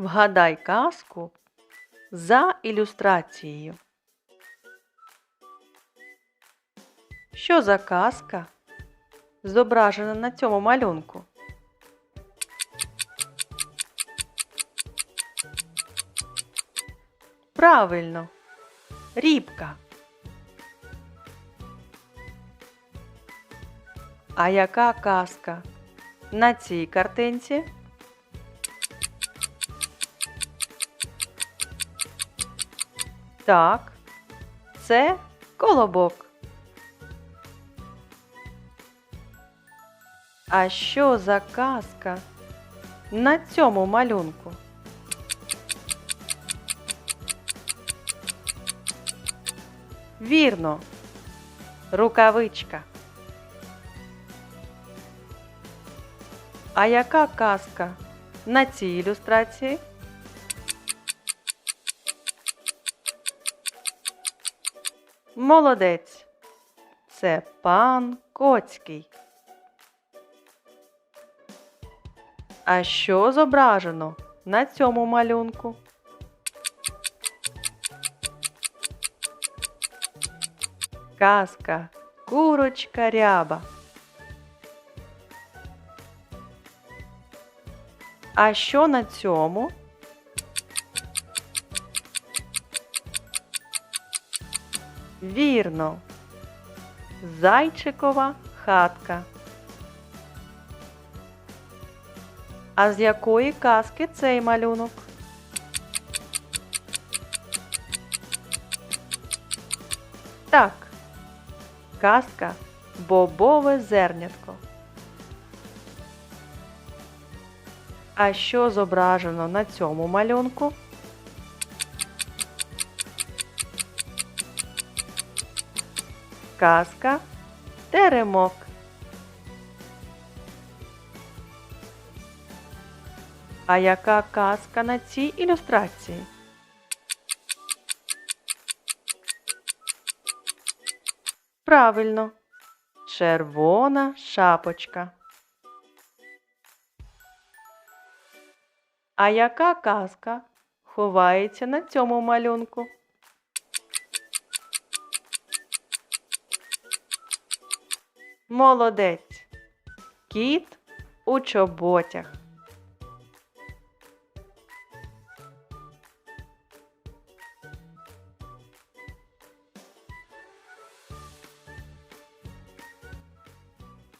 Вгадай казку за ілюстрацією. Що за казка зображена на цьому малюнку? Правильно, рібка. А яка казка на цій картинці? Так, це колобок. А що за казка на цьому малюнку? Вірно, рукавичка. А яка казка на цій ілюстрації? Молодець. Це пан Коцький. А що зображено на цьому малюнку? Казка Курочка ряба. А що на цьому? Вірно. Зайчикова хатка. А з якої казки цей малюнок? Так. Казка Бобове зернятко. А що зображено на цьому малюнку? Казка Теремок. А яка казка на цій ілюстрації? Правильно. Червона шапочка. А яка казка ховається на цьому малюнку? Молодець. Кіт у чоботях.